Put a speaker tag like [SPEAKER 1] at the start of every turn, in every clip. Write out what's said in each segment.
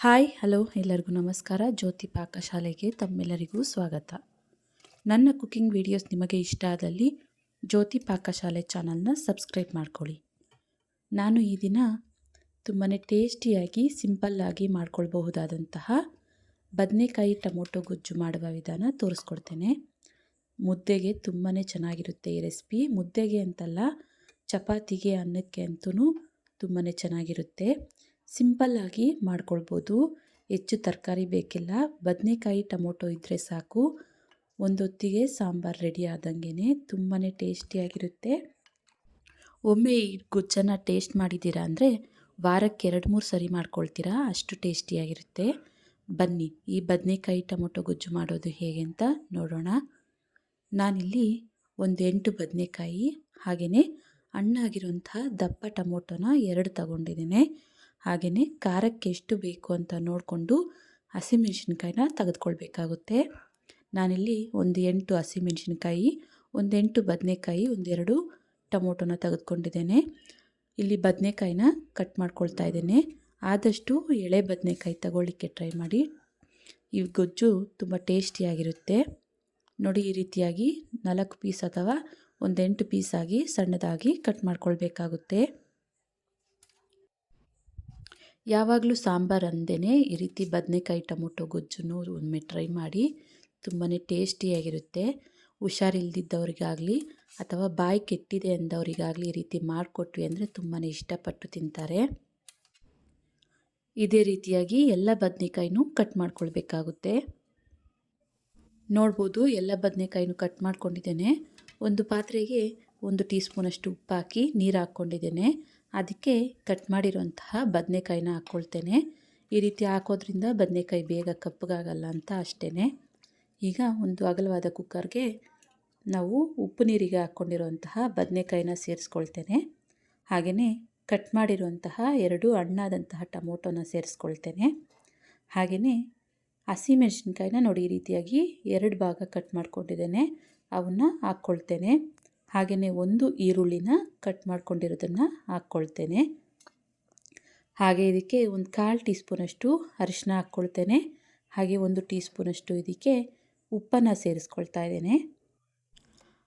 [SPEAKER 1] Hi, hello, ಎಲ್ಲರಿಗೂ ನಮಸ್ಕಾರ. ಜ್ಯೋತಿ ಪಾಕಶಾಲೆಗೆ ತಮ್ಮೆಲ್ಲರಿಗೂ ಸ್ವಾಗತ. ನನ್ನ ಕುಕಿಂಗ್ ವಿಡಿಯೋಸ್ ನಿಮಗೆ ಇಷ್ಟ ಆದಲ್ಲಿ ಜ್ಯೋತಿ ಪಾಕಶಾಲೆ ಚಾನಲ್ನ ಸಬ್ಸ್ಕ್ರೈಬ್ ಮಾಡ್ಕೊಳ್ಳಿ. ನಾನು ಈ ದಿನ ತುಂಬಾ ಟೇಸ್ಟಿಯಾಗಿ, ಸಿಂಪಲ್ಲಾಗಿ ಮಾಡ್ಕೊಳ್ಬಹುದಾದಂತಹ ಬದನೆಕಾಯಿ ಟೊಮೊಟೊ ಗೊಜ್ಜು ಮಾಡುವ ವಿಧಾನ ತೋರಿಸ್ಕೊಡ್ತೇನೆ. ಮುದ್ದೆಗೆ ತುಂಬಾ ಚೆನ್ನಾಗಿರುತ್ತೆ ಈ ರೆಸಿಪಿ. ಮುದ್ದೆಗೆ ಅಂತಲ್ಲ, ಚಪಾತಿಗೆ ಅನ್ನಕ್ಕೆ ಅಂತೂ ತುಂಬಾ ಚೆನ್ನಾಗಿರುತ್ತೆ. ಸಿಂಪಲ್ಲಾಗಿ ಮಾಡ್ಕೊಳ್ಬೋದು. ಹೆಚ್ಚು ತರಕಾರಿ ಬೇಕಿಲ್ಲ. ಬದನೆಕಾಯಿ ಟೊಮೊಟೊ ಇದ್ದರೆ ಸಾಕು. ಒಂದೊತ್ತಿಗೆ ಸಾಂಬಾರು ರೆಡಿ ಆದಂಗೆ ತುಂಬಾ ಟೇಸ್ಟಿಯಾಗಿರುತ್ತೆ ಒಮ್ಮೆ ಈ ಗುಜ್ಜನ್ನು ಟೇಸ್ಟ್ ಮಾಡಿದ್ದೀರಾ ಅಂದರೆ ವಾರಕ್ಕೆ ಎರಡು, ಮೂರು ಸರಿ ಮಾಡ್ಕೊಳ್ತೀರಾ. ಅಷ್ಟು ಟೇಸ್ಟಿಯಾಗಿರುತ್ತೆ ಬನ್ನಿ, ಈ ಬದನೆಕಾಯಿ ಟೊಮೊಟೊ ಗೊಜ್ಜು ಮಾಡೋದು ಹೇಗೆ ಅಂತ ನೋಡೋಣ. ನಾನಿಲ್ಲಿ ಒಂದು ಎಂಟು ಬದನೆಕಾಯಿ ಹಾಗೆಯೇ ಹಣ್ಣಾಗಿರುವಂತಹ ದಪ್ಪ ಟೊಮೊಟೊನ ಎರಡು ತಗೊಂಡಿದ್ದೇನೆ. ಹಾಗೆಯೇ ಖಾರಕ್ಕೆ ಎಷ್ಟು ಬೇಕು ಅಂತ ನೋಡಿಕೊಂಡು ಹಸಿಮೆಣ್ಸಿನ್ಕಾಯಿನ ತೆಗೆದುಕೊಳ್ಬೇಕಾಗುತ್ತೆ. ನಾನಿಲ್ಲಿ ಒಂದು ಎಂಟು ಹಸಿಮೆಣ್ಸಿನ್ಕಾಯಿ, ಒಂದು ಎಂಟು ಬದನೆಕಾಯಿ ಒಂದೆರಡು ಟೊಮೊಟೊನ ತೆಗೆದುಕೊಂಡಿದ್ದೇನೆ. ಇಲ್ಲಿ ಬದನೆಕಾಯಿನ ಕಟ್ ಮಾಡ್ಕೊಳ್ತಾ ಇದ್ದೇನೆ. ಆದಷ್ಟು ಎಳೆ ಬದನೆಕಾಯಿ ತಗೊಳ್ಳಿಕ್ಕೆ ಟ್ರೈ ಮಾಡಿ. ಈ ಗೊಜ್ಜು ತುಂಬ ಟೇಸ್ಟಿಯಾಗಿರುತ್ತೆ. ನೋಡಿ ಈ ರೀತಿಯಾಗಿ ನಾಲ್ಕು ಪೀಸ್ ಅಥವಾ ಒಂದೆಂಟು ಪೀಸಾಗಿ ಸಣ್ಣದಾಗಿ ಕಟ್ ಮಾಡ್ಕೊಳ್ಬೇಕಾಗುತ್ತೆ. ಯಾವಾಗಲೂ ಸಾಂಬಾರು ಅಂದೇ ಈ ರೀತಿ ಬದನೆಕಾಯಿ ಟೊಮೊಟೊ ಗೊಜ್ಜನ್ನು ಒಮ್ಮೆ ಟ್ರೈ ಮಾಡಿ ತುಂಬಾ ಟೇಸ್ಟಿಯಾಗಿರುತ್ತೆ. ಹುಷಾರಿಲ್ದಿದ್ದವರಿಗಾಗಲಿ ಅಥವಾ ಬಾಯಿ ಕೆಟ್ಟಿದೆ ಅಂದವರಿಗಾಗಲಿ ಈ ರೀತಿ ಮಾಡಿಕೊಟ್ವಿ ಅಂದರೆ ತುಂಬಾ ಇಷ್ಟಪಟ್ಟು ತಿಂತಾರೆ. ಇದೇ ರೀತಿಯಾಗಿ ಎಲ್ಲ ಬದನೆಕಾಯಿನೂ ಕಟ್ ಮಾಡ್ಕೊಳ್ಬೇಕಾಗುತ್ತೆ. ನೋಡ್ಬೋದು ಎಲ್ಲ ಬದನೆಕಾಯಿನೂ ಕಟ್ ಮಾಡ್ಕೊಂಡಿದ್ದೇನೆ. ಒಂದು ಪಾತ್ರೆಗೆ ಒಂದು ಟೀ ಸ್ಪೂನಷ್ಟು ಉಪ್ಪು ಹಾಕಿ ನೀರು ಹಾಕ್ಕೊಂಡಿದ್ದೇನೆ. ಅದಕ್ಕೆ ಕಟ್ ಮಾಡಿರುವಂತಹ ಬದನೆಕಾಯಿನ ಹಾಕ್ಕೊಳ್ತೇನೆ. ಈ ರೀತಿ ಹಾಕೋದ್ರಿಂದ ಬದನೆಕಾಯಿ ಬೇಗ ಕಪ್ಪಗಾಗಲ್ಲ ಅಂತ ಅಷ್ಟೇ ಈಗ ಒಂದು ಅಗಲವಾದ ಕುಕ್ಕರ್ಗೆ ನಾವು ಉಪ್ಪು ನೀರಿಗೆ ಹಾಕ್ಕೊಂಡಿರುವಂತಹ ಬದನೆಕಾಯಿನ ಸೇರಿಸ್ಕೊಳ್ತೇನೆ. ಹಾಗೆಯೇ ಕಟ್ ಮಾಡಿರುವಂತಹ ಎರಡು ಹಣ್ಣಾದಂತಹ ಟೊಮೊಟೊನ ಸೇರಿಸ್ಕೊಳ್ತೇನೆ. ಹಾಗೆಯೇ ಹಸಿಮೆಣಸಿನ್ಕಾಯಿನ ನೋಡಿ, ಈ ರೀತಿಯಾಗಿ ಎರಡು ಭಾಗ ಕಟ್ ಮಾಡ್ಕೊಂಡಿದ್ದೇನೆ. ಅವನ್ನ ಹಾಕ್ಕೊಳ್ತೇನೆ. ಹಾಗೆಯೇ ಒಂದು ಈರುಳ್ಳಿನ ಕಟ್ ಮಾಡ್ಕೊಂಡಿರೋದನ್ನು ಹಾಕ್ಕೊಳ್ತೇನೆ. ಹಾಗೆ ಇದಕ್ಕೆ ಒಂದು ಕಾಲು ಟೀ ಸ್ಪೂನಷ್ಟು ಅರಿಶಿನ ಹಾಕ್ಕೊಳ್ತೇನೆ. ಹಾಗೆ ಒಂದು ಟೀ ಸ್ಪೂನಷ್ಟು ಇದಕ್ಕೆ ಉಪ್ಪನ್ನು ಸೇರಿಸ್ಕೊಳ್ತಾ ಇದ್ದೇನೆ.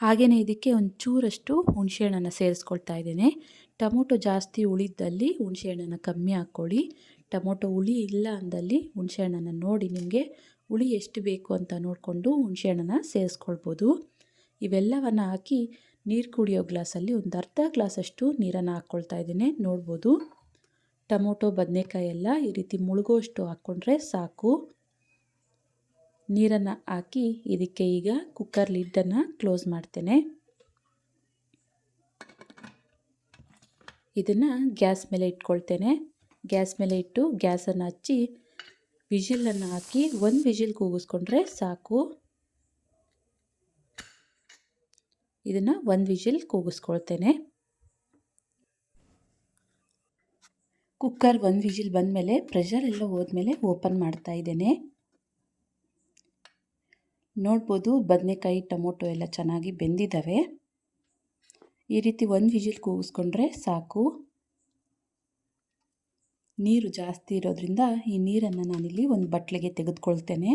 [SPEAKER 1] ಹಾಗೆಯೇ ಇದಕ್ಕೆ ಒಂದು ಚೂರಷ್ಟು ಹುಣಸೆಹಣ್ಣನ್ನು ಸೇರಿಸ್ಕೊಳ್ತಾ ಇದ್ದೇನೆ. ಟೊಮೊಟೊ ಜಾಸ್ತಿ ಉಳಿದ್ದಲ್ಲಿ ಹುಣಸೆಹಣ್ಣನ್ನು ಕಮ್ಮಿ ಹಾಕ್ಕೊಳ್ಳಿ. ಟೊಮೊಟೊ ಹುಳಿ ಇಲ್ಲ ಅಂದಲ್ಲಿ ಹುಣಸೆಹಣ್ಣನ್ನು ನೋಡಿ ನಿಮಗೆ ಹುಳಿ ಎಷ್ಟು ಬೇಕು ಅಂತ ನೋಡಿಕೊಂಡು ಹುಣಸೆಹಣ್ಣನ್ನು ಸೇರಿಸ್ಕೊಳ್ಬೋದು. ಇವೆಲ್ಲವನ್ನು ಹಾಕಿ ನೀರು ಕುಡಿಯೋ ಗ್ಲಾಸಲ್ಲಿ ಒಂದು ಅರ್ಧ ಗ್ಲಾಸಷ್ಟು ನೀರನ್ನು ಹಾಕ್ಕೊಳ್ತಾ ಇದ್ದೀನಿ. ನೋಡ್ಬೋದು. ಟೊಮೊಟೊ, ಬದನೆಕಾಯಿ ಎಲ್ಲ ಈ ರೀತಿ ಮುಳುಗೋಷ್ಟು ಹಾಕ್ಕೊಂಡ್ರೆ ಸಾಕು. ನೀರನ್ನು ಹಾಕಿ ಇದಕ್ಕೆ ಈಗ ಕುಕ್ಕರ್ ಲಿಡ್ಡನ್ನು ಕ್ಲೋಸ್ ಮಾಡ್ತೇನೆ. ಇದನ್ನು ಗ್ಯಾಸ್ ಮೇಲೆ ಇಟ್ಕೊಳ್ತೇನೆ. ಗ್ಯಾಸ್ ಮೇಲೆ ಇಟ್ಟು ಗ್ಯಾಸನ್ನು ಹಚ್ಚಿ ವಿಜಿಲನ್ನು ಹಾಕಿ ಒಂದು ವಿಜಿಲ್ ಕೂಗಿಸ್ಕೊಂಡ್ರೆ ಸಾಕು. ಇದನ್ನು ಒಂದು ವಿಜಿಲ್ ಕೂಗಿಸ್ಕೊಳ್ತೇನೆ. ಕುಕ್ಕರ್ ಒಂದು ವಿಜಿಲ್ ಬಂದಮೇಲೆ ಪ್ರೆಷರ್ ಎಲ್ಲ ಹೋದ್ಮೇಲೆ ಓಪನ್ ಮಾಡ್ತಾ ಇದ್ದೇನೆ. ನೋಡ್ಬೋದು ಬದನೆಕಾಯಿ, ಟೊಮೊಟೊ ಎಲ್ಲ ಚೆನ್ನಾಗಿ ಬೆಂದಿದ್ದಾವೆ ಈ ರೀತಿ ಒಂದು ವಿಜಿಲ್ ಕೂಗಿಸ್ಕೊಂಡ್ರೆ ಸಾಕು. ನೀರು ಜಾಸ್ತಿ ಇರೋದ್ರಿಂದ ಈ ನೀರನ್ನು ನಾನಿಲ್ಲಿ ಒಂದು ಬಟ್ಲಿಗೆ ತೆಗೆದುಕೊಳ್ತೇನೆ.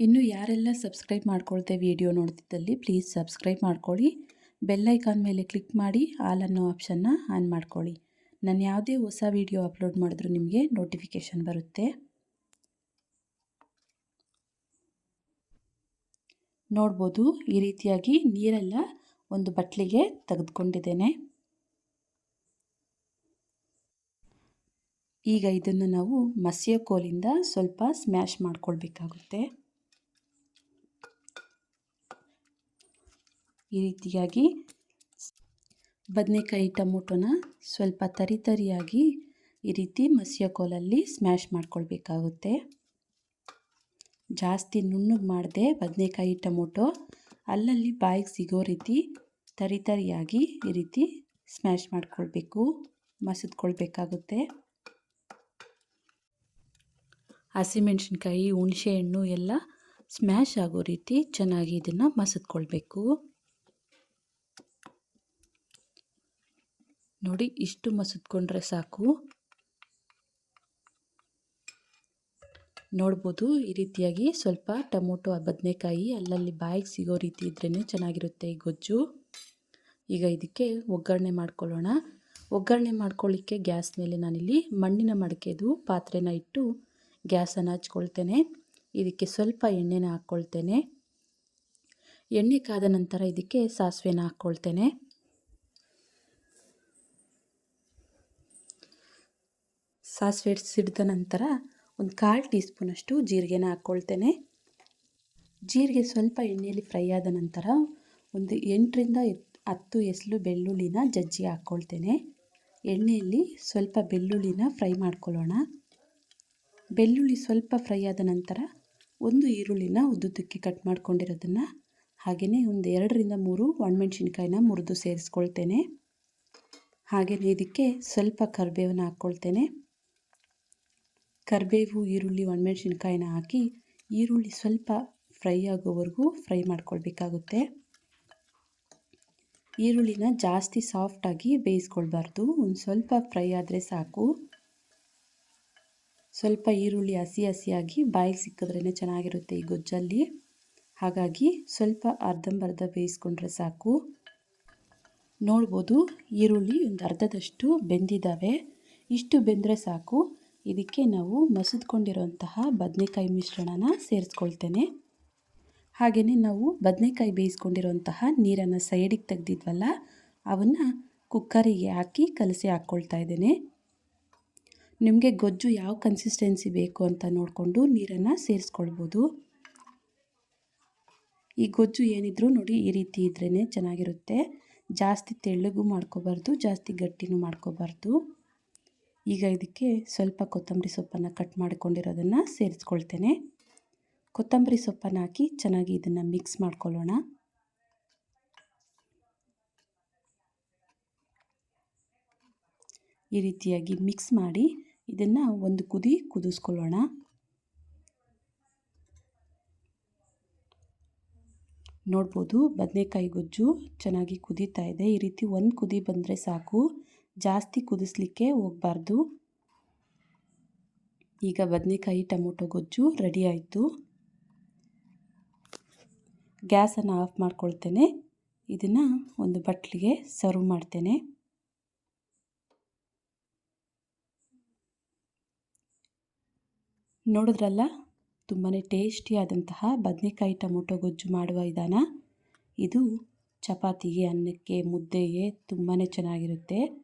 [SPEAKER 1] ಇನ್ನು ಯಾರೆಲ್ಲ ಸಬ್ಸ್ಕ್ರೈಬ್ ಮಾಡ್ಕೊಳ್ತೇವೆ ವಿಡಿಯೋ ನೋಡ್ತಿದ್ದಲ್ಲಿ ಪ್ಲೀಸ್ ಸಬ್ಸ್ಕ್ರೈಬ್ ಮಾಡ್ಕೊಳ್ಳಿ. ಬೆಲ್ಲೈಕಾನ್ ಮೇಲೆ ಕ್ಲಿಕ್ ಮಾಡಿ, ಆಲ್ ಅನ್ನೋ ಆಪ್ಷನ್ನ ಆನ್ ಮಾಡ್ಕೊಳ್ಳಿ. ನಾನು ಯಾವುದೇ ಹೊಸ ವಿಡಿಯೋ ಅಪ್ಲೋಡ್ ಮಾಡಿದ್ರೂ ನಿಮಗೆ ನೋಟಿಫಿಕೇಷನ್ ಬರುತ್ತೆ. ನೋಡ್ಬೋದು, ಈ ರೀತಿಯಾಗಿ ನೀರೆಲ್ಲ ಒಂದು ಬಟ್ಲಿಗೆ ತೆಗೆದುಕೊಂಡಿದ್ದೇನೆ. ಈಗ ಇದನ್ನು ನಾವು ಮಸಿಯ ಕೋಲಿಂದ ಸ್ವಲ್ಪ ಸ್ಮ್ಯಾಶ್ ಮಾಡ್ಕೊಳ್ಬೇಕಾಗುತ್ತೆ. ಈ ರೀತಿಯಾಗಿ ಬದನೆಕಾಯಿ ಟೊಮೊಟೊನ ಸ್ವಲ್ಪ ತರಿ ತರಿಯಾಗಿ ಈ ರೀತಿ ಮಸಿಯ ಕೋಲಲ್ಲಿ ಸ್ಮ್ಯಾಶ್ ಮಾಡ್ಕೊಳ್ಬೇಕಾಗುತ್ತೆ. ಜಾಸ್ತಿ ನುಣ್ಣಗೆ ಮಾಡದೆ ಬದನೆಕಾಯಿ ಟೊಮೊಟೊ ಅಲ್ಲಲ್ಲಿ ಬಾಯಿಗೆ ಸಿಗೋ ರೀತಿ ತರಿ ತರಿಯಾಗಿ ಈ ರೀತಿ ಸ್ಮ್ಯಾಶ್ ಮಾಡ್ಕೊಳ್ಬೇಕು, ಮಸಿದ್ಕೊಳ್ಬೇಕಾಗುತ್ತೆ. ಹಸಿಮೆಣ್ಸಿನ್ಕಾಯಿ ಹುಣಸೆಹಣ್ಣು ಎಲ್ಲ ಸ್ಮ್ಯಾಶ್ ಆಗೋ ರೀತಿ ಚೆನ್ನಾಗಿ ಇದನ್ನು ಮಸಿದ್ಕೊಳ್ಬೇಕು. ನೋಡಿ, ಇಷ್ಟು ಮಸಿದ್ಕೊಂಡ್ರೆ ಸಾಕು. ನೋಡ್ಬೋದು, ಈ ರೀತಿಯಾಗಿ ಸ್ವಲ್ಪ ಟೊಮೊಟೊ, ಬದನೆಕಾಯಿ ಅಲ್ಲಲ್ಲಿ ಬಾಯಿಗೆ ಸಿಗೋ ರೀತಿ ಇದ್ರೇ ಚೆನ್ನಾಗಿರುತ್ತೆ ಈ ಗೊಜ್ಜು. ಈಗ ಇದಕ್ಕೆ ಒಗ್ಗರಣೆ ಮಾಡ್ಕೊಳ್ಳೋಣ. ಒಗ್ಗರಣೆ ಮಾಡ್ಕೊಳ್ಳಿಕ್ಕೆ ಗ್ಯಾಸ್ ಮೇಲೆ ನಾನಿಲ್ಲಿ ಮಣ್ಣಿನ ಮಡಕೆದು ಪಾತ್ರೆನ ಇಟ್ಟು ಗ್ಯಾಸನ್ನು ಹಚ್ಕೊಳ್ತೇನೆ. ಇದಕ್ಕೆ ಸ್ವಲ್ಪ ಎಣ್ಣೆನ ಹಾಕ್ಕೊಳ್ತೇನೆ. ಎಣ್ಣೆ ಕಾದ ನಂತರ ಇದಕ್ಕೆ ಸಾಸಿವೆನ ಹಾಕ್ಕೊಳ್ತೇನೆ. ಸಾಸಿವೆ ಸಿಡಿದ ನಂತರ ಒಂದು ಕಾಲು ಟೀ ಸ್ಪೂನಷ್ಟು ಜೀರಿಗೆನ ಹಾಕ್ಕೊಳ್ತೇನೆ. ಜೀರಿಗೆ ಸ್ವಲ್ಪ ಎಣ್ಣೆಯಲ್ಲಿ ಫ್ರೈ ಆದ ನಂತರ ಒಂದು ಎಂಟರಿಂದ ಹತ್ತು ಎಸಲು ಬೆಳ್ಳುಳ್ಳಿನ ಜಜ್ಜಿ ಹಾಕ್ಕೊಳ್ತೇನೆ. ಎಣ್ಣೆಯಲ್ಲಿ ಸ್ವಲ್ಪ ಬೆಳ್ಳುಳ್ಳಿನ ಫ್ರೈ ಮಾಡ್ಕೊಳ್ಳೋಣ. ಬೆಳ್ಳುಳ್ಳಿ ಸ್ವಲ್ಪ ಫ್ರೈ ಆದ ನಂತರ ಒಂದು ಈರುಳ್ಳಿನ ಉದ್ದುದ್ದಕ್ಕೆ ಕಟ್ ಮಾಡ್ಕೊಂಡಿರೋದನ್ನು ಹಾಗೆಯೇ ಒಂದು ಎರಡರಿಂದ ಮೂರು ಒಣಮೆಣ್ಸಿನ್ಕಾಯಿನ ಮುರಿದು ಸೇರಿಸ್ಕೊಳ್ತೇನೆ. ಹಾಗೆಯೇ ಇದಕ್ಕೆ ಸ್ವಲ್ಪ ಕರಿಬೇವನ್ನ ಹಾಕ್ಕೊಳ್ತೇನೆ. ಕರಿಬೇವು, ಈರುಳ್ಳಿ, ಒಣಮೆಣ್ಸಿನ್ಕಾಯಿನ ಹಾಕಿ ಈರುಳ್ಳಿ ಸ್ವಲ್ಪ ಫ್ರೈ ಆಗೋವರೆಗೂ ಫ್ರೈ ಮಾಡ್ಕೊಳ್ಬೇಕಾಗುತ್ತೆ. ಈರುಳ್ಳಿನ ಜಾಸ್ತಿ ಸಾಫ್ಟಾಗಿ ಬೇಯಿಸ್ಕೊಳ್ಬಾರ್ದು. ಒಂದು ಸ್ವಲ್ಪ ಫ್ರೈ ಆದರೆ ಸಾಕು. ಸ್ವಲ್ಪ ಈರುಳ್ಳಿ ಹಸಿ ಹಸಿಯಾಗಿ ಬಾಯಿಗೆ ಸಿಕ್ಕಿದ್ರೇ ಚೆನ್ನಾಗಿರುತ್ತೆ ಈ ಗೊಜ್ಜಲ್ಲಿ. ಹಾಗಾಗಿ ಸ್ವಲ್ಪ ಅರ್ಧಂಬರ್ಧ ಬೇಯಿಸ್ಕೊಂಡ್ರೆ ಸಾಕು. ನೋಡ್ಬೋದು ಈರುಳ್ಳಿ ಒಂದು ಅರ್ಧದಷ್ಟು ಬೆಂದಿದ್ದಾವೆ ಇಷ್ಟು ಬೆಂದರೆ ಸಾಕು. ಇದಕ್ಕೆ ನಾವು ಮಸಿದ್ಕೊಂಡಿರೋಂತಹ ಬದನೆಕಾಯಿ ಮಿಶ್ರಣನ ಸೇರಿಸ್ಕೊಳ್ತೇನೆ. ಹಾಗೆಯೇ ನಾವು ಬದನೆಕಾಯಿ ಬೇಯಿಸ್ಕೊಂಡಿರೋಂತಹ ನೀರನ್ನು ಸೈಡಿಗೆ ತೆಗೆದಿದ್ವಲ್ಲ, ಅವನ್ನು ಕುಕ್ಕರಿಗೆ ಹಾಕಿ ಕಲಸಿ ಹಾಕ್ಕೊಳ್ತಾ ಇದ್ದೇನೆ. ನಿಮಗೆ ಗೊಜ್ಜು ಯಾವ ಕನ್ಸಿಸ್ಟೆನ್ಸಿ ಬೇಕು ಅಂತ ನೋಡಿಕೊಂಡು ನೀರನ್ನು ಸೇರಿಸ್ಕೊಳ್ಬೋದು. ಈ ಗೊಜ್ಜು ಏನಿದ್ರೂ ನೋಡಿ ಈ ರೀತಿ ಇದ್ರೇ ಚೆನ್ನಾಗಿರುತ್ತೆ. ಜಾಸ್ತಿ ತೆಳ್ಳಗೂ ಮಾಡ್ಕೋಬಾರ್ದು, ಜಾಸ್ತಿ ಗಟ್ಟಿನೂ ಮಾಡ್ಕೋಬಾರ್ದು. ಈಗ ಇದಕ್ಕೆ ಸ್ವಲ್ಪ ಕೊತ್ತಂಬರಿ ಸೊಪ್ಪನ್ನು ಕಟ್ ಮಾಡಿಕೊಂಡಿರೋದನ್ನು ಸೇರಿಸ್ಕೊಳ್ತೇನೆ. ಕೊತ್ತಂಬರಿ ಸೊಪ್ಪನ್ನು ಹಾಕಿ ಚೆನ್ನಾಗಿ ಇದನ್ನು ಮಿಕ್ಸ್ ಮಾಡ್ಕೊಳ್ಳೋಣ. ಈ ರೀತಿಯಾಗಿ ಮಿಕ್ಸ್ ಮಾಡಿ ಇದನ್ನು ಒಂದು ಕುದಿ ಕುದಿಸ್ಕೊಳ್ಳೋಣ. ನೋಡ್ಬೋದು ಬದನೆಕಾಯಿ ಗೊಜ್ಜು ಚೆನ್ನಾಗಿ ಕುದೀತಾ ಇದೆ. ಈ ರೀತಿ ಒಂದು ಕುದಿ ಬಂದರೆ ಸಾಕು. ಜಾಸ್ತಿ ಕುದಿಸ್ಲಿಕ್ಕೆ ಹೋಗಬಾರ್ದು. ಈಗ ಬದನೆಕಾಯಿ, ಟೊಮೊಟೊ, ಗೊಜ್ಜು ರೆಡಿ ಆಯಿತು. ಗ್ಯಾಸನ್ನು ಆಫ್ ಮಾಡ್ಕೊಳ್ತೇನೆ. ಇದನ್ನು ಒಂದು ಬಟ್ಲಿಗೆ ಸರ್ವ್ ಮಾಡ್ತೇನೆ. ನೋಡಿದ್ರಲ್ಲ ತುಂಬಾ ಟೇಸ್ಟಿಯಾದಂತಹ ಬದನೆಕಾಯಿ, ಟೊಮೊಟೊ, ಗೊಜ್ಜು ಮಾಡುವ ವಿಧಾನ. ಇದು ಚಪಾತಿಗೆ, ಅನ್ನಕ್ಕೆ, ಮುದ್ದೆಗೆ ತುಂಬಾ ಚೆನ್ನಾಗಿರುತ್ತೆ.